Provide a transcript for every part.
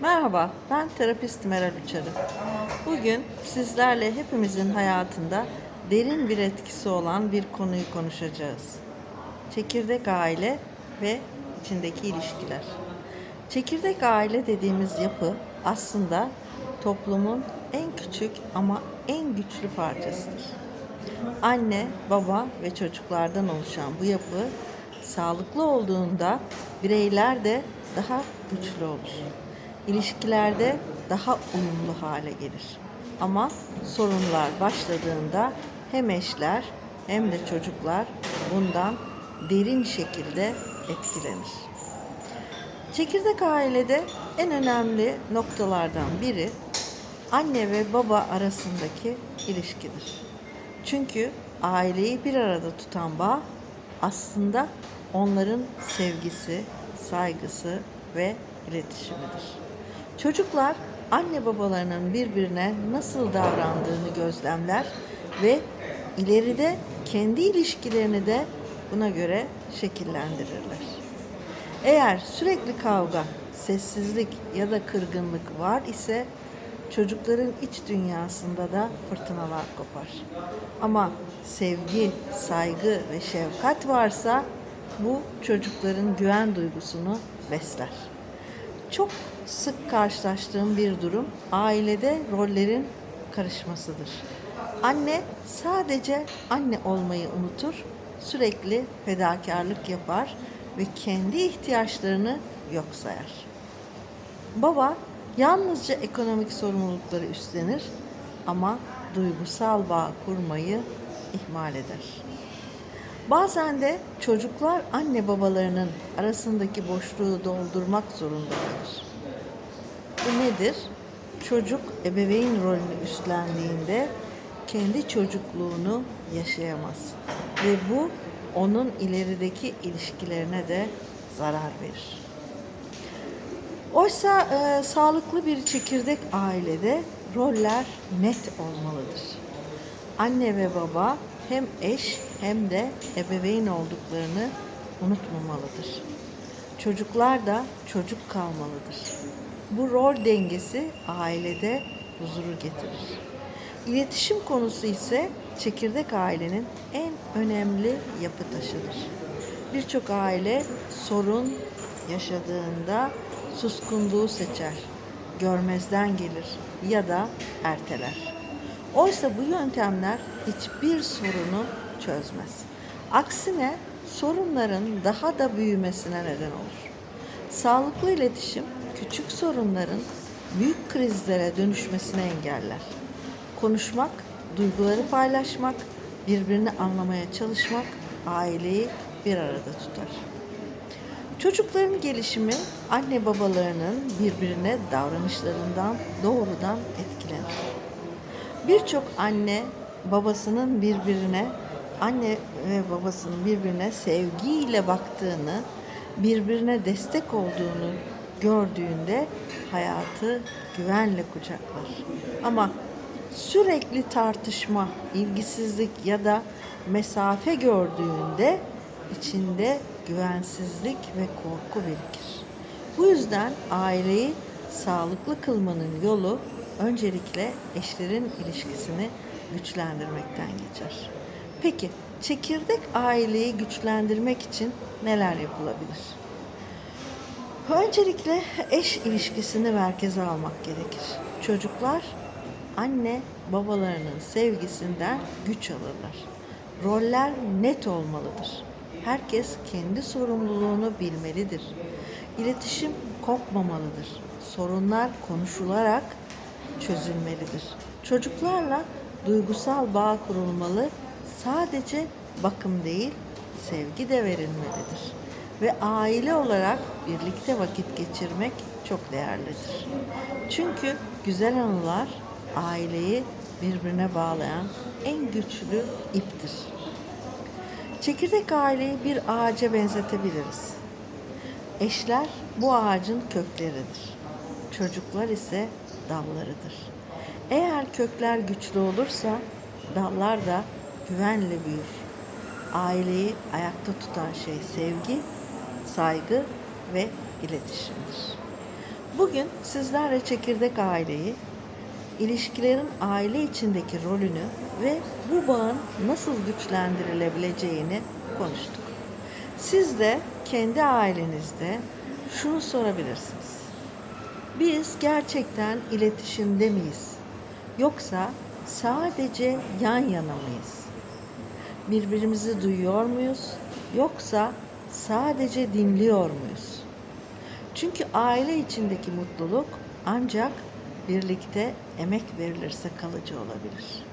Merhaba, ben terapist Meral Uçarı. Bugün sizlerle hepimizin hayatında derin bir etkisi olan bir konuyu konuşacağız. Çekirdek aile ve içindeki ilişkiler. Çekirdek aile dediğimiz yapı aslında toplumun en küçük ama en güçlü parçasıdır. Anne, baba ve çocuklardan oluşan bu yapı sağlıklı olduğunda bireyler de daha güçlü olur. İlişkilerde daha uyumlu hale gelir. Ama sorunlar başladığında hem eşler hem de çocuklar bundan derin şekilde etkilenir. Çekirdek ailede en önemli noktalardan biri anne ve baba arasındaki ilişkidir. Çünkü aileyi bir arada tutan bağ aslında onların sevgisi, saygısı ve iletişimidir. Çocuklar anne babalarının birbirine nasıl davrandığını gözlemler ve ileride kendi ilişkilerini de buna göre şekillendirirler. Eğer sürekli kavga, sessizlik ya da kırgınlık var ise çocukların iç dünyasında da fırtınalar kopar. Ama sevgi, saygı ve şefkat varsa bu çocukların güven duygusunu besler. Çok sık karşılaştığım bir durum ailede rollerin karışmasıdır. Anne sadece anne olmayı unutur, sürekli fedakarlık yapar ve kendi ihtiyaçlarını yok sayar. Baba yalnızca ekonomik sorumlulukları üstlenir ama duygusal bağ kurmayı ihmal eder. Bazen de çocuklar anne babalarının arasındaki boşluğu doldurmak zorunda kalır. Bu nedir? Çocuk ebeveyn rolünü üstlendiğinde kendi çocukluğunu yaşayamaz ve bu onun ilerideki ilişkilerine de zarar verir. Oysa e, sağlıklı bir çekirdek ailede roller net olmalıdır. Anne ve baba hem eş hem de ebeveyn olduklarını unutmamalıdır. Çocuklar da çocuk kalmalıdır. Bu rol dengesi ailede huzuru getirir. İletişim konusu ise çekirdek ailenin en önemli yapı taşıdır. Birçok aile sorun yaşadığında suskunluğu seçer, görmezden gelir ya da erteler. Oysa bu yöntemler hiçbir sorunu çözmez. Aksine sorunların daha da büyümesine neden olur. Sağlıklı iletişim küçük sorunların büyük krizlere dönüşmesini engeller. Konuşmak, duyguları paylaşmak, birbirini anlamaya çalışmak aileyi bir arada tutar. Çocukların gelişimi anne babalarının birbirine davranışlarından doğrudan etkilenir. Birçok anne babasının birbirine anne ve babasının birbirine sevgiyle baktığını, birbirine destek olduğunu gördüğünde hayatı güvenle kucaklar. Ama sürekli tartışma, ilgisizlik ya da mesafe gördüğünde içinde güvensizlik ve korku birikir. Bu yüzden aileyi sağlıklı kılmanın yolu öncelikle eşlerin ilişkisini güçlendirmekten geçer. Peki çekirdek aileyi güçlendirmek için neler yapılabilir? Öncelikle eş ilişkisini merkeze almak gerekir. Çocuklar anne babalarının sevgisinden güç alırlar. Roller net olmalıdır. Herkes kendi sorumluluğunu bilmelidir. İletişim kopmamalıdır. Sorunlar konuşularak çözülmelidir. Çocuklarla duygusal bağ kurulmalı. Sadece bakım değil, sevgi de verilmelidir. Ve aile olarak birlikte vakit geçirmek çok değerlidir. Çünkü güzel anılar aileyi birbirine bağlayan en güçlü iptir. Çekirdek aileyi bir ağaca benzetebiliriz. Eşler bu ağacın kökleridir. Çocuklar ise dallarıdır. Eğer kökler güçlü olursa dallar da güvenle büyür. Aileyi ayakta tutan şey sevgi, saygı ve iletişimdir. Bugün sizlerle çekirdek aileyi, ilişkilerin aile içindeki rolünü ve bu bağın nasıl güçlendirilebileceğini konuştuk. Siz de kendi ailenizde şunu sorabilirsiniz. Biz gerçekten iletişimde miyiz? Yoksa sadece yan yana mıyız? Birbirimizi duyuyor muyuz? Yoksa sadece dinliyor muyuz? Çünkü aile içindeki mutluluk ancak birlikte emek verilirse kalıcı olabilir.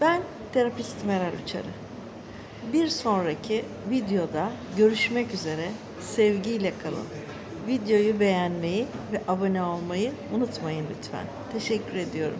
Ben terapist Meral Uçarı. Bir sonraki videoda görüşmek üzere. Sevgiyle kalın. Videoyu beğenmeyi ve abone olmayı unutmayın lütfen. Teşekkür ediyorum.